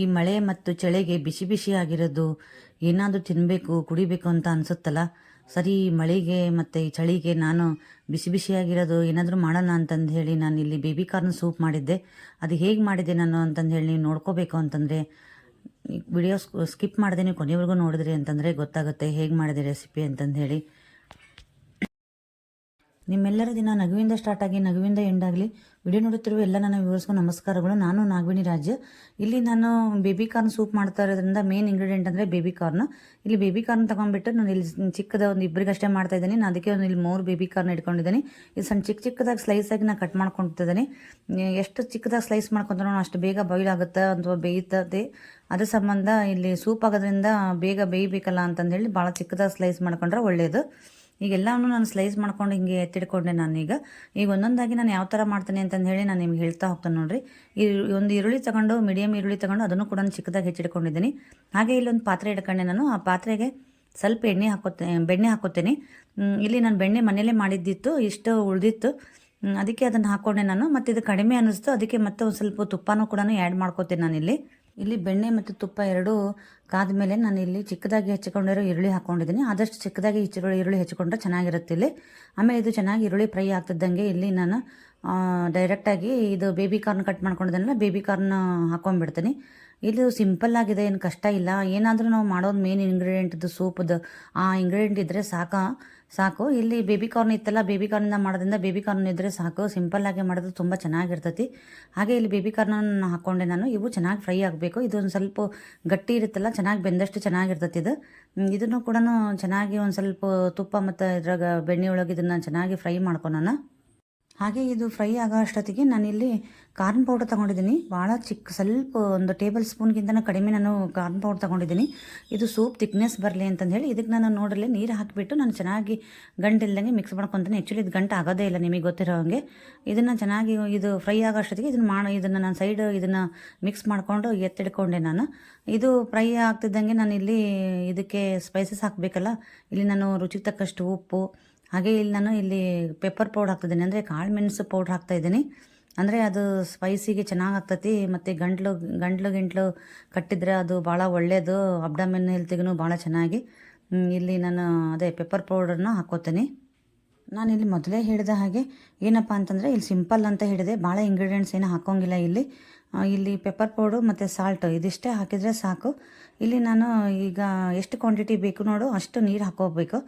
ಈ ಮಳೆ ಮತ್ತು ಚಳಿಗೆ ಬಿಸಿ ಬಿಸಿಯಾಗಿರೋದು ಏನಾದರೂ ತಿನ್ನಬೇಕು ಕುಡಿಬೇಕು ಅಂತ ಅನಿಸುತ್ತಲ್ಲ? ಸರಿ ಮಳೆಗೆ ಮತ್ತು ಈ ಚಳಿಗೆ ನಾನು ಬಿಸಿ ಬಿಸಿಯಾಗಿರೋದು ಏನಾದರೂ ಮಾಡೋಣ ಅಂತಂದು ಹೇಳಿ ನಾನು ಇಲ್ಲಿ ಬೇಬಿ ಕಾರ್ನ್ ಸೂಪ್ ಮಾಡಿದ್ದೆ. ಅದು ಹೇಗೆ ಮಾಡಿದೆ ನಾನು ಅಂತಂದು ಹೇಳಿ ನೀವು ನೋಡ್ಕೋಬೇಕು ಅಂತಂದರೆ ವಿಡಿಯೋ ಸ್ಕಿಪ್ ಮಾಡಿದೆ ನೀವು ಕೊನೆವರೆಗೂ ನೋಡಿದ್ರಿ ಅಂತಂದರೆ ಗೊತ್ತಾಗುತ್ತೆ ಹೇಗೆ ಮಾಡಿದೆ ರೆಸಿಪಿ ಅಂತಂದು ಹೇಳಿ. ನಿಮ್ಮೆಲ್ಲರ ದಿನ ನಗುವಿಂದ ಸ್ಟಾರ್ಟ್ ಆಗಿ, ನಗುವಿಂದ ಎಂಡ್ ಆಗಲಿ ವಿಡಿಯೋ ನೋಡುತ್ತಿರುವ ಎಲ್ಲ ನನ್ನ ವ್ಯೂವರ್ಸ್ಗೂ ನಮಸ್ಕಾರಗಳು. ನಾನು ನಾಗವಿಣಿ ರಾಜ್. ಇಲ್ಲಿ ನಾನು ಬೇಬಿ ಕಾರ್ನ್ ಸೂಪ್ ಮಾಡ್ತಾ ಇರೋದ್ರಿಂದ ಮೇನ್ ಇಂಗ್ರೀಡಿಯೆಂಟ್ ಅಂದರೆ ಬೇಬಿ ಕಾರ್ನ್ ಇಲ್ಲಿ ಬೇಬಿ ಕಾರ್ನ್ ತೊಗೊಂಡ್ಬಿಟ್ಟು ನಾನು ಇಲ್ಲಿ ಚಿಕ್ಕದ ಒಂದು ಇಬ್ಬರಿಗಷ್ಟೇ ಮಾಡ್ತಾ ಇದ್ದೀನಿ. ನಾನು ಅದಕ್ಕೆ ಒಂದು ಇಲ್ಲಿ ಮೂರು ಬೇಬಿ ಕಾರ್ನ್ ಇಟ್ಕೊಂಡಿದ್ದೀನಿ. ಇದು ಸಣ್ಣ ಚಿಕ್ಕ ಚಿಕ್ಕದಾಗಿ ಸ್ಲೈಸ್ ಆಗಿ ನಾನು ಕಟ್ ಮಾಡ್ಕೊತಿದ್ದೀನಿ ಎಷ್ಟು ಚಿಕ್ಕದಾಗಿ ಸ್ಲೈಸ್ ಮಾಡ್ಕೊತಾನೋ ಅಷ್ಟು ಬೇಗ ಬಾಯ್ಲ್ ಆಗುತ್ತೆ ಅಥವಾ ಬೇಯ್ತದೆ ಅದ್ರ ಸಂಬಂಧ ಇಲ್ಲಿ ಸೂಪ್ ಆಗೋದ್ರಿಂದ ಬೇಗ ಬೇಯಬೇಕಲ್ಲ ಅಂತಂದೇಳಿ ಭಾಳ ಚಿಕ್ಕದಾಗಿ ಸ್ಲೈಸ್ ಮಾಡ್ಕೊಂಡ್ರೆ ಒಳ್ಳೆಯದು ಈಗೆಲ್ಲವೂ ನಾನು ಸ್ಲೈಸ್ ಮಾಡ್ಕೊಂಡು ಹಿಂಗೆ ಎತ್ತಿಡ್ಕೊಂಡೆ ನಾನೀಗ. ಈಗ ಒಂದೊಂದಾಗಿ ನಾನು ಯಾವ ಥರ ಮಾಡ್ತೇನೆ ಅಂತಂದು ಹೇಳಿ ನಾನು ನಿಮ್ಗೆ ಹೇಳ್ತಾ ಹೋಗ್ತೇನೆ ನೋಡಿರಿ. ಈ ಒಂದು ಈರುಳ್ಳಿ ತಗೊಂಡು ಮೀಡಿಯಮ್ ಈರುಳ್ಳಿ ತಗೊಂಡು ಅದನ್ನು ಕೂಡ ನಾನು ಚಿಕ್ಕದಾಗಿ ಹೆಚ್ಚಿಡ್ಕೊಂಡಿದ್ದೀನಿ. ಹಾಗೆ ಇಲ್ಲೊಂದು ಪಾತ್ರೆ ಇಟ್ಕೊಂಡೆ ನಾನು. ಆ ಪಾತ್ರೆಗೆ ಸ್ವಲ್ಪ ಎಣ್ಣೆ ಹಾಕೋತೇ, ಬೆಣ್ಣೆ ಹಾಕೋತೇನೆ. ಇಲ್ಲಿ ನಾನು ಬೆಣ್ಣೆ ಮನೆಯಲ್ಲೇ ಮಾಡಿದ್ದಿತ್ತು, ಇಷ್ಟು ಉಳಿದಿತ್ತು. ಅದಕ್ಕೆ ಅದನ್ನು ಹಾಕ್ಕೊಂಡೆ ನಾನು. ಮತ್ತು ಇದು ಕಡಿಮೆ ಅನ್ನಿಸ್ತು, ಅದಕ್ಕೆ ಮತ್ತೆ ಒಂದು ಸ್ವಲ್ಪ ತುಪ್ಪನೂ ಕೂಡ ಆ್ಯಡ್ ಮಾಡ್ಕೋತೀನಿ ನಾನಿಲ್ಲಿ. ಇಲ್ಲಿ ಬೆಣ್ಣೆ ಮತ್ತು ತುಪ್ಪ ಎರಡೂ ಕಾದ ಮೇಲೆ ನಾನು ಇಲ್ಲಿ ಚಿಕ್ಕದಾಗಿ ಹೆಚ್ಚಿಕೊಂಡಿರೋ ಈರುಳ್ಳಿ ಹಾಕೊಂಡಿದ್ದೀನಿ. ಆದಷ್ಟು ಚಿಕ್ಕದಾಗಿ ಹೆಚ್ಚಿರೋ ಈರುಳ್ಳಿ ಹೆಚ್ಚಿಕೊಂಡ್ರೆ ಚೆನ್ನಾಗಿರುತ್ತೆ ಇಲ್ಲಿ. ಆಮೇಲೆ ಇದು ಚೆನ್ನಾಗಿ ಈರುಳ್ಳಿ ಫ್ರೈ ಆಗ್ತಿದ್ದಂಗೆ ಇಲ್ಲಿ ನಾನು ಡೈರೆಕ್ಟಾಗಿ ಇದು ಬೇಬಿ ಕಾರ್ನ್ ಕಟ್ ಮಾಡ್ಕೊಂಡಿದ್ದೆಲ್ಲ ಬೇಬಿ ಕಾರ್ನ್ ಹಾಕೊಂಡ್ಬಿಡ್ತೀನಿ. ಇದು ಸಿಂಪಲ್ ಆಗಿದೆ, ಏನು ಕಷ್ಟ ಇಲ್ಲ. ಏನಾದರೂ ನಾವು ಮಾಡೋದು ಮೇನ್ ಇಂಗ್ರೀಡಿಯೆಂಟ್ದು ಸೂಪ್ದು ಆ ಇಂಗ್ರೀಡಿಯೆಂಟ್ ಇದ್ದರೆ ಸಾಕು? ಸಾಕು. ಇಲ್ಲಿ ಬೇಬಿ ಕಾರ್ನ್ ಇತ್ತಲ್ಲ ಬೇಬಿ ಕಾರ್ನಿಂದ ಮಾಡೋದ್ರಿಂದ ಬೇಬಿ ಕಾರ್ನ್ ಇದ್ದರೆ ಸಾಕು. ಸಿಂಪಲ್ಲಾಗಿ ಮಾಡೋದು ತುಂಬ ಚೆನ್ನಾಗಿರ್ತೈತಿ. ಹಾಗೆ ಇಲ್ಲಿ ಬೇಬಿ ಕಾರ್ನನ್ನು ಹಾಕ್ಕೊಂಡೆ ನಾನು. ಇವು ಚೆನ್ನಾಗಿ ಫ್ರೈ ಆಗಬೇಕು. ಇದು ಒಂದು ಸ್ವಲ್ಪ ಗಟ್ಟಿ ಇರುತ್ತಲ್ಲ, ಚೆನ್ನಾಗಿ ಬೆಂದಷ್ಟು ಚೆನ್ನಾಗಿರ್ತೈತಿ ಇದು. ಇದನ್ನು ಕೂಡ ಚೆನ್ನಾಗಿ ಒಂದು ಸ್ವಲ್ಪ ತುಪ್ಪ ಮತ್ತು ಇದ್ರಾಗ ಬೆಣ್ಣೆ ಒಳಗೆ ಇದನ್ನು ಚೆನ್ನಾಗಿ ಫ್ರೈ ಮಾಡ್ಕೊಳೋಣ ಹಾಗೆ ಇದು ಫ್ರೈ ಆಗೋ ಅಷ್ಟೊತ್ತಿಗೆ ನಾನಿಲ್ಲಿ ಕಾರ್ನ್ ಪೌಡರ್ ತೊಗೊಂಡಿದ್ದೀನಿ. ಭಾಳ ಚಿಕ್ಕ ಸ್ವಲ್ಪ ಒಂದು ಟೇಬಲ್ ಸ್ಪೂನ್ಗಿಂತ ಕಡಿಮೆ ನಾನು ಕಾರ್ನ್ ಪೌಡರ್ ತೊಗೊಂಡಿದ್ದೀನಿ. ಇದು ಸೂಪ್ ತಿಕ್ನೆಸ್ ಬರಲಿ ಅಂತಂದು ಹೇಳಿ ಇದಕ್ಕೆ ನಾನು ನೋಡಲಿ ನೀರು ಹಾಕಿಬಿಟ್ಟು ನಾನು ಚೆನ್ನಾಗಿ ಗಂಟಿಲ್ದಂಗೆ ಮಿಕ್ಸ್ ಮಾಡ್ಕೊತೀನಿ. ಆ್ಯಕ್ಚುಲಿ ಇದು ಗಂಟು ಆಗೋದೇ ಇಲ್ಲ ನಿಮಗೆ ಗೊತ್ತಿರೋ ಹಾಗೆ. ಇದನ್ನು ಚೆನ್ನಾಗಿ ಇದು ಫ್ರೈ ಆಗೋ ಅಷ್ಟೊತ್ತಿಗೆ ಇದನ್ನು ಮಾಡಿ, ಇದನ್ನು ನಾನು ಸೈಡ್ ಇದನ್ನು ಮಿಕ್ಸ್ ಮಾಡಿಕೊಂಡು ಎತ್ತಿಡ್ಕೊಂಡೆ ನಾನು. ಇದು ಫ್ರೈ ಆಗ್ತಿದ್ದಂಗೆ ನಾನು ಇಲ್ಲಿ ಇದಕ್ಕೆ ಸ್ಪೈಸಸ್ ಹಾಕಬೇಕಲ್ಲ. ಇಲ್ಲಿ ನಾನು ರುಚಿಗೆ ತಕ್ಕಷ್ಟು ಉಪ್ಪು ಹಾಗೆ ಇಲ್ಲಿ ನಾನು ಇಲ್ಲಿ ಪೆಪ್ಪರ್ ಪೌಡ್ರ್ ಹಾಕ್ತಿದ್ದೀನಿ. ಅಂದರೆ ಕಾಳು ಮೆಣಸು ಪೌಡ್ರ್ ಹಾಕ್ತಾಯಿದ್ದೀನಿ ಅಂದರೆ ಅದು ಸ್ಪೈಸಿಗೆ ಚೆನ್ನಾಗಿ ಆಗ್ತೈತಿ. ಮತ್ತು ಗಂಟ್ಲು ಗಂಟ್ಲು ಗಿಂಟ್ಲು ಕಟ್ಟಿದರೆ ಅದು ಭಾಳ ಒಳ್ಳೆಯದು ಅಬ್ಡಮಿನ್ ಹೆಲ್ತಿಗೂ ಭಾಳ ಚೆನ್ನಾಗಿ. ಇಲ್ಲಿ ನಾನು ಅದೇ ಪೆಪ್ಪರ್ ಪೌಡ್ರನ್ನ ಹಾಕೋತೀನಿ ನಾನು ಇಲ್ಲಿ ಮೊದಲೇ ಹೇಳಿದ ಹಾಗೆ ಏನಪ್ಪ ಅಂತಂದರೆ ಇಲ್ಲಿ ಸಿಂಪಲ್ ಅಂತ ಹೇಳಿದೆ. ಭಾಳ ಇಂಗ್ರೀಡಿಯೆಂಟ್ಸ್ ಏನೂ ಹಾಕೋಂಗಿಲ್ಲ ಇಲ್ಲಿ. ಇಲ್ಲಿ ಪೆಪ್ಪರ್ ಪೌಡ್ರು ಮತ್ತು ಸಾಲ್ಟು ಇದಿಷ್ಟೇ ಹಾಕಿದರೆ ಸಾಕು. ಇಲ್ಲಿ ನಾನು ಈಗ ಎಷ್ಟು ಕ್ವಾಂಟಿಟಿ ಬೇಕು ನೋಡು, ಅಷ್ಟು ನೀರು ಹಾಕೋಬೇಕು.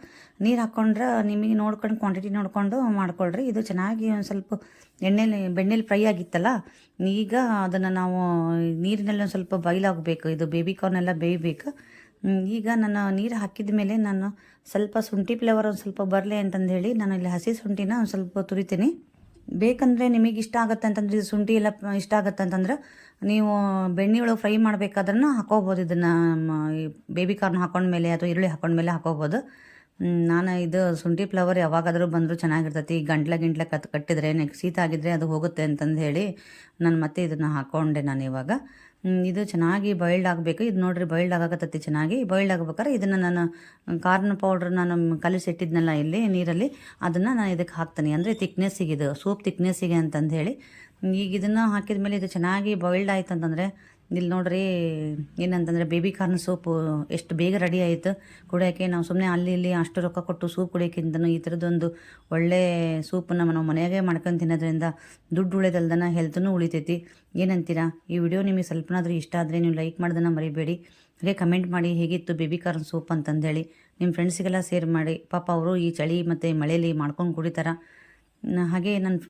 ನೀರು ಹಾಕ್ಕೊಂಡ್ರೆ ನಿಮಗೆ ನೋಡ್ಕೊಂಡು ಕ್ವಾಂಟಿಟಿ ನೋಡಿಕೊಂಡು ಮಾಡ್ಕೊಳ್ರಿ. ಇದು ಚೆನ್ನಾಗಿ ಒಂದು ಸ್ವಲ್ಪ ಎಣ್ಣೆಲಿ, ಬೆಣ್ಣೆಲಿ ಫ್ರೈ ಆಗಿತ್ತಲ್ಲ, ಈಗ ಅದನ್ನು ನಾವು ನೀರಿನಲ್ಲಿ ಒಂದು ಸ್ವಲ್ಪ ಬೈಲಾಗಬೇಕು ಇದು ಬೇಬಿ ಕಾರ್ನೆಲ್ಲ ಬೇಯಬೇಕು. ಈಗ ನಾನು ನೀರು ಹಾಕಿದ ಮೇಲೆ ನಾನು ಸ್ವಲ್ಪ ಶುಂಠಿ ಫ್ಲೇವರ್ ಒಂದು ಸ್ವಲ್ಪ ಬರಲಿ ಅಂತಂದು ಹೇಳಿ ನಾನು ಇಲ್ಲಿ ಹಸಿ ಶುಂಠಿನ ಒಂದು ಸ್ವಲ್ಪ ತುರಿತೀನಿ. ಬೇಕಂದರೆ ನಿಮಗೆ ಇಷ್ಟ ಆಗುತ್ತೆ ಅಂತಂದ್ರೆ, ಇದು ಶುಂಠಿ ಎಲ್ಲ ಇಷ್ಟ ಆಗುತ್ತೆ ಅಂತಂದ್ರೆ, ನೀವು ಬೆಣ್ಣೆ ಒಳಗೆ ಫ್ರೈ ಮಾಡಬೇಕಾದ್ರೂ ಹಾಕೋಬೋದು. ಇದನ್ನು ಬೇಬಿ ಕಾರ್ನ್ ಹಾಕೊಂಡ್ಮೇಲೆ ಅಥವಾ ಈರುಳ್ಳಿ ಹಾಕೊಂಡ್ಮೇಲೆ ಹಾಕೋಬೋದು. ನಾನು ಇದು ಶುಂಠಿ ಫ್ಲವರ್ ಯಾವಾಗಾದರೂ ಬಂದರೂ ಚೆನ್ನಾಗಿರ್ತೈತಿ. ಗಂಟ್ಲ ಗಿಂಟ್ಲ ಕತ್ ಕಟ್ಟಿದರೆ ನೆಕ್ಸ್ಟ್ ಶೀತ ಆಗಿದ್ದರೆ ಅದು ಹೋಗುತ್ತೆ ಅಂತಂದು ಹೇಳಿ, ನಾನು ಮತ್ತೆ ಇದನ್ನು ಹಾಕ್ಕೊಂಡೆ ನಾನು ಇವಾಗ. ಇದು ಚೆನ್ನಾಗಿ ಬಾಯ್ಲ್ಡ್ ಆಗಬೇಕು. ಇದು ನೋಡ್ರಿ ಬಾಯ್ಲ್ಡ್ ಆಗಕತ್ತೈತಿ ಚೆನ್ನಾಗಿ. ಬಾಯ್ಲ್ಡ್ ಆಗ್ಬೇಕಾದ್ರೆ ಇದನ್ನು ನಾನು ಕಾರ್ನ್ ಪೌಡ್ರ್ ನಾನು ಕಲಿಸಿಟ್ಟಿದ್ನಲ್ಲ ಇಲ್ಲಿ ನೀರಲ್ಲಿ, ಅದನ್ನು ನಾನು ಇದಕ್ಕೆ ಹಾಕ್ತೀನಿ. ಅಂದರೆ ತಿಕ್ನೆಸ್ಸಿಗೆ ಇದು ಸೂಪ್ ತಿಕ್ನೆಸ್ಸಿಗೆ ಅಂತಂದು ಹೇಳಿ. ಈಗ ಇದನ್ನು ಹಾಕಿದ ಮೇಲೆ ಇದು ಚೆನ್ನಾಗಿ ಬಾಯ್ಲ್ಡ್ ಆಯ್ತು ಅಂತಂದರೆ ಇಲ್ಲಿ ನೋಡ್ರಿ, ಏನಂತಂದರೆ ಬೇಬಿ ಕಾರ್ನ್ ಸೂಪು ಎಷ್ಟು ಬೇಗ ರೆಡಿ ಆಯಿತು. ಕುಡಿಯೋಕ್ಕೆ ನಾವು ಸುಮ್ಮನೆ ಅಲ್ಲಿ ಇಲ್ಲಿ ಅಷ್ಟು ರೊಕ್ಕ ಕೊಟ್ಟು ಸೂಪ್ ಕುಡಿಯೋಕ್ಕಿಂತ ಈ ಥರದ್ದೊಂದು ಒಳ್ಳೆ ಸೂಪನ್ನು ನಾವು ಮನೆಯಾಗೆ ಮಾಡ್ಕೊಂಡು ತಿನ್ನೋದ್ರಿಂದ ದುಡ್ಡು ಉಳಿದಲ್ದನ ಹೆಲ್ತ್ನೂ ಉಳಿತೈತಿ. ಏನಂತೀರಾ? ಈ ವಿಡಿಯೋ ನಿಮಗೆ ಸ್ವಲ್ಪನಾದರೂ ಇಷ್ಟ ಆದರೆ ನೀವು ಲೈಕ್ ಮಾಡೋದನ್ನು ಮರಿಬೇಡಿ. ಹಾಗೆ ಕಮೆಂಟ್ ಮಾಡಿ ಹೇಗಿತ್ತು ಬೇಬಿ ಕಾರ್ನ್ ಸೂಪ್ ಅಂತಂದೇಳಿ ನಿಮ್ಮ ಫ್ರೆಂಡ್ಸಿಗೆಲ್ಲ ಶೇರ್ ಮಾಡಿ. ಪಾಪ ಅವರು ಈ ಚಳಿ ಮತ್ತು ಮಳೆಯಲ್ಲಿ ಮಾಡ್ಕೊಂಡು ಕುಡಿತಾರ. ಹಾಗೆ ನನ್ನ